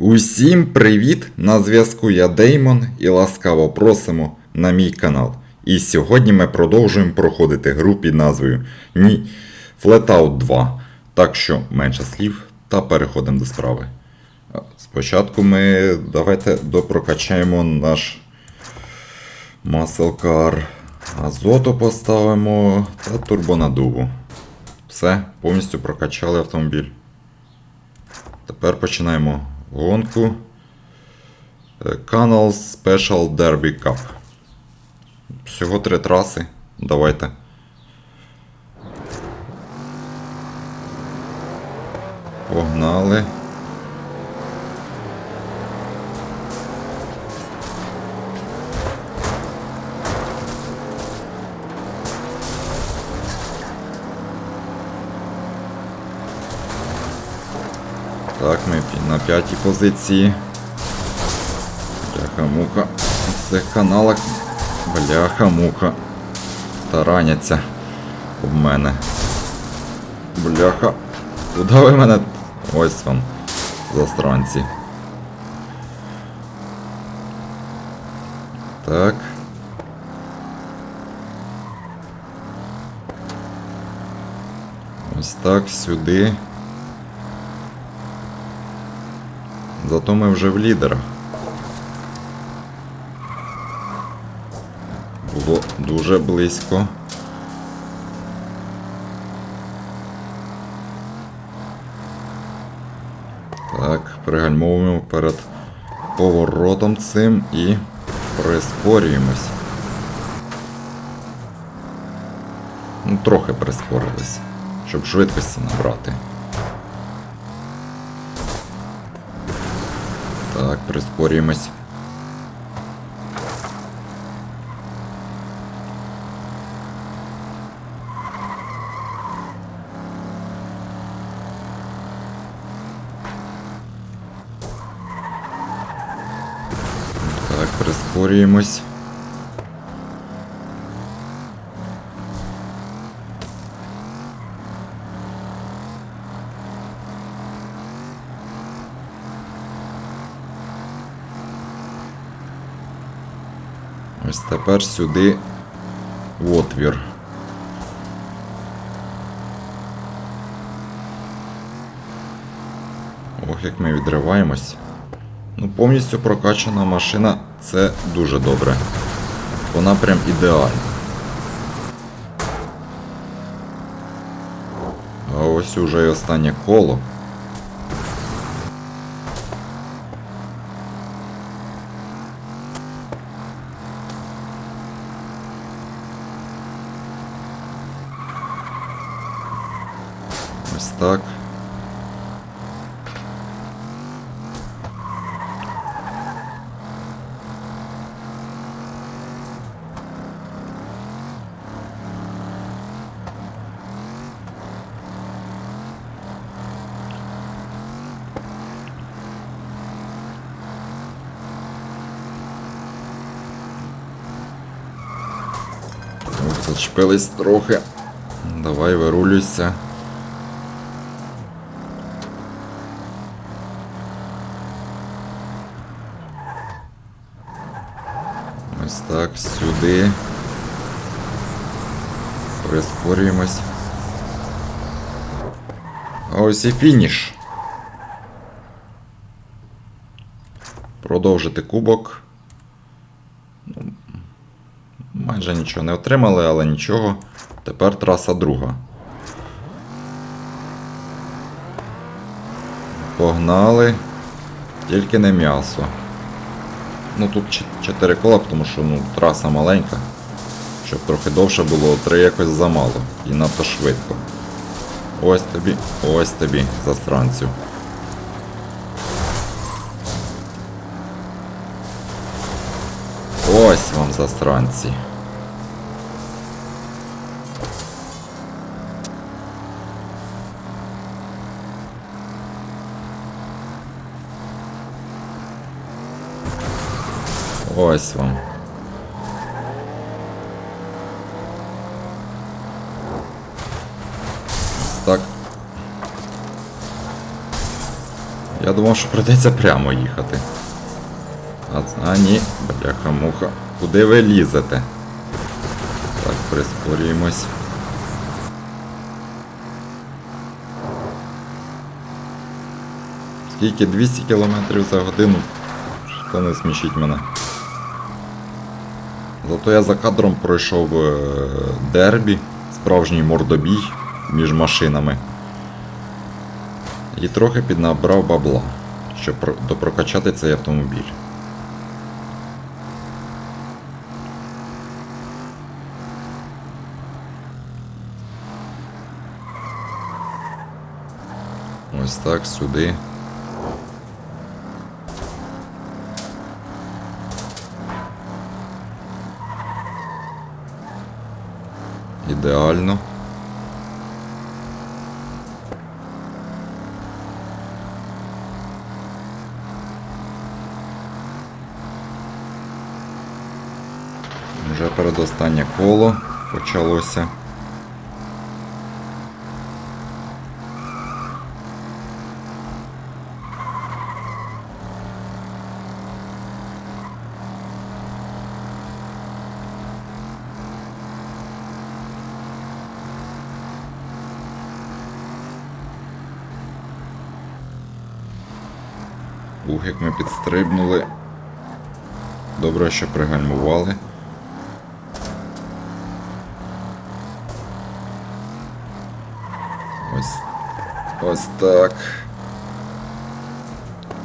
Усім привіт! На зв'язку я Деймон і ласкаво просимо на мій канал. І сьогодні ми продовжуємо проходити гру під назвою Ні Flatout 2. Так що менше слів та переходимо до справи. Спочатку ми давайте допрокачаємо наш маселкар. Азоту поставимо та турбонадуву. Все, повністю прокачали автомобіль. Тепер починаємо гонку. Е, Canal Special Derby Cup. Всього три траси. Давайте. Погнали. На п'ятій позиції. Бляха-муха. В цих каналах. Бляха-муха. Тараняться об мене. Бляха. Куди ви мене? Ось вам. Застранці. Так. Ось так, сюди. Зато ми вже в лідерах. Було дуже близько. Так, пригальмовуємо перед поворотом цим і прискорюємось. Ну, трохи прискорились, щоб швидкості набрати. Так, прискорюємось. Так, прискорюємось. Ось тепер сюди в отвір. Ох, як ми відриваємось. Ну, повністю прокачана машина це дуже добре. Вона прям ідеальна. А ось уже і останнє коло. Ось так. Зачепились трохи. Давай вирулюйся. Ось так, сюди. Прискорюємось. Ось і фініш. Продовжити кубок. Ну, Майже нічого не отримали, але нічого. Тепер траса друга. Погнали. Тільки не м'ясо. Ну тут 4 кола, тому що ну, траса маленька. Щоб трохи довше було, 3 якось замало. І надто швидко. Ось тобі, ось тобі, застранцю. Ось вам застранці. Ось вам. Так. Я думав, що придеться прямо їхати. А, а ні, бляха-муха. Куди ви лізете? Так, прискорюємось. Скільки? 200 км за годину? То не смішіть мене. Зато я за кадром пройшов е, дербі, справжній мордобій між машинами. І трохи піднабрав бабла, щоб допрокачати цей автомобіль. Ось так сюди. Ідеально. Вже передостаннє коло почалося. Ух, як ми підстрибнули. Добре, що пригальмували. Ось. Ось так.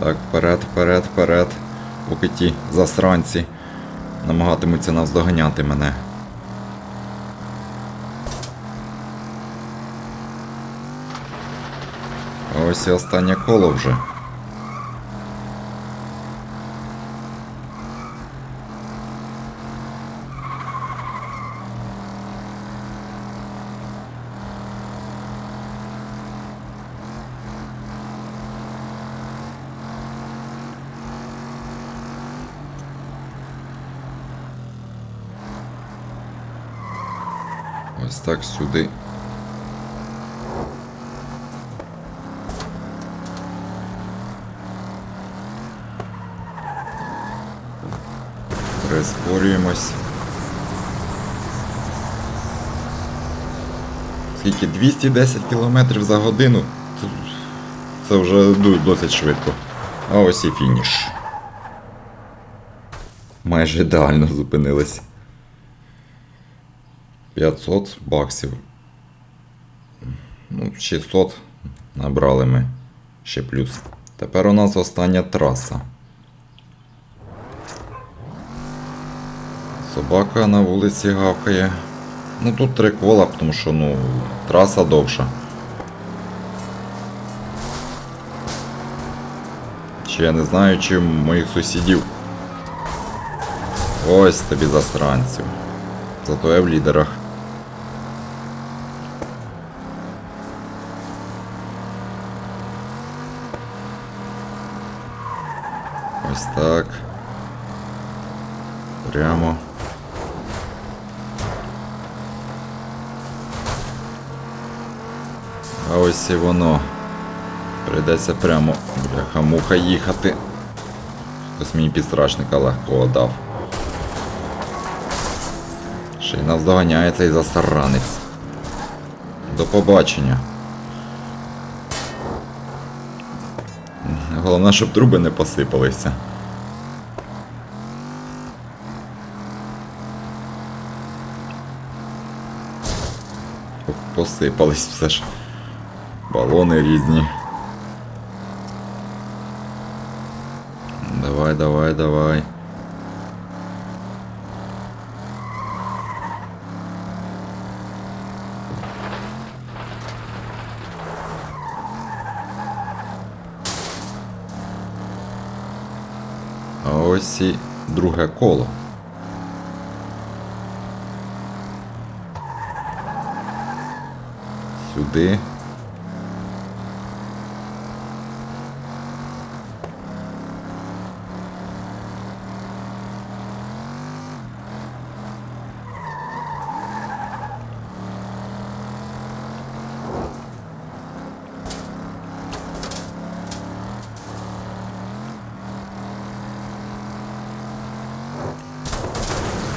Так, вперед, вперед, вперед. Поки ті засранці намагатимуться нас доганяти мене. Ось і останнє коло вже. Ось так сюди. Прискорюємось. Скільки? 210 км за годину. Це вже досить швидко. А ось і фініш. Майже ідеально зупинились. 500 баксів. Ну, 600 набрали ми ще плюс. Тепер у нас остання траса. Собака на вулиці гавкає. Ну тут три кола, тому що ну, траса довша. Чи я не знаю, чи моїх сусідів. Ось тобі засранців. Зато я в лідерах. Ось так. Прямо. А ось і воно. Прийдеться прямо бляха-муха їхати. Хтось мені підстрачника легкого дав. Ще й нас доганяє цей засаранець. До побачення. Головне, щоб труби не посипалися. Посипались все ж. Балони різні. Давай, давай, давай. А друге коло. Сюди.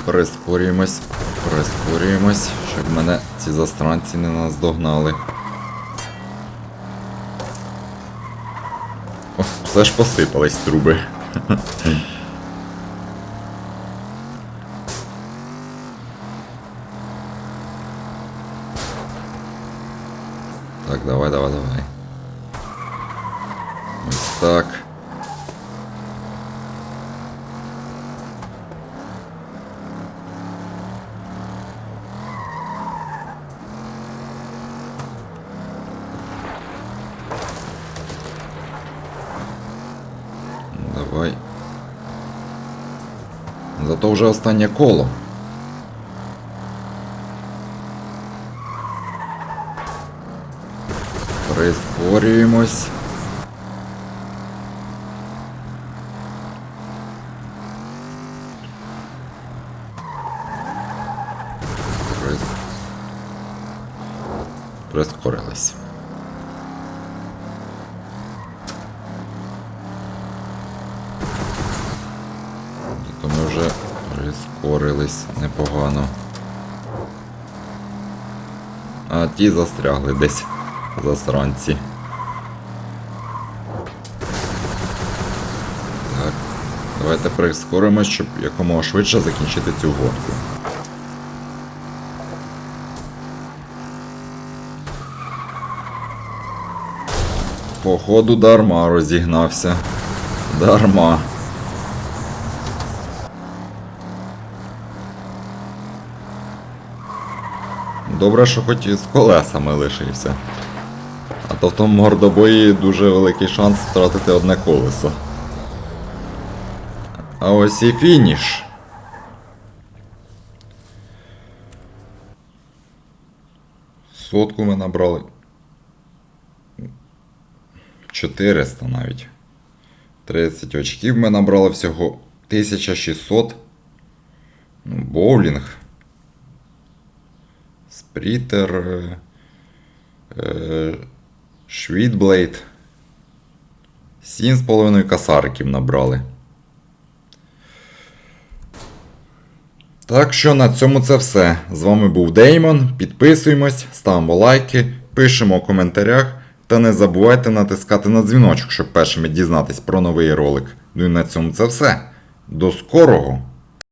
Прискорюємось, прискорюємось, щоб мене ці застранці не наздогнали. О, все ж посипались труби. Так, давай, давай, давай. Ось так. Давай. Зато вже останнє коло. Прискорюємось. Прис... Прискорились. Вже прискорились непогано. А ті застрягли десь засранці. Так. Давайте прискоримось, щоб якомога швидше закінчити цю гонку. Походу дарма розігнався. Дарма. Добре, що хоч з колесами лишився. А то в тому мордобої дуже великий шанс втратити одне колесо. А ось і фініш. Сотку ми набрали. 400 навіть. 30 очків ми набрали всього 1600. Ну, боулінг. Спрітер. е, е, Швідблейд. 7,5 касариків набрали. Так що на цьому це все. З вами був Деймон. Підписуємось, ставимо лайки, пишемо у коментарях та не забувайте натискати на дзвіночок, щоб першими дізнатись про новий ролик. Ну і на цьому це все. До скорого!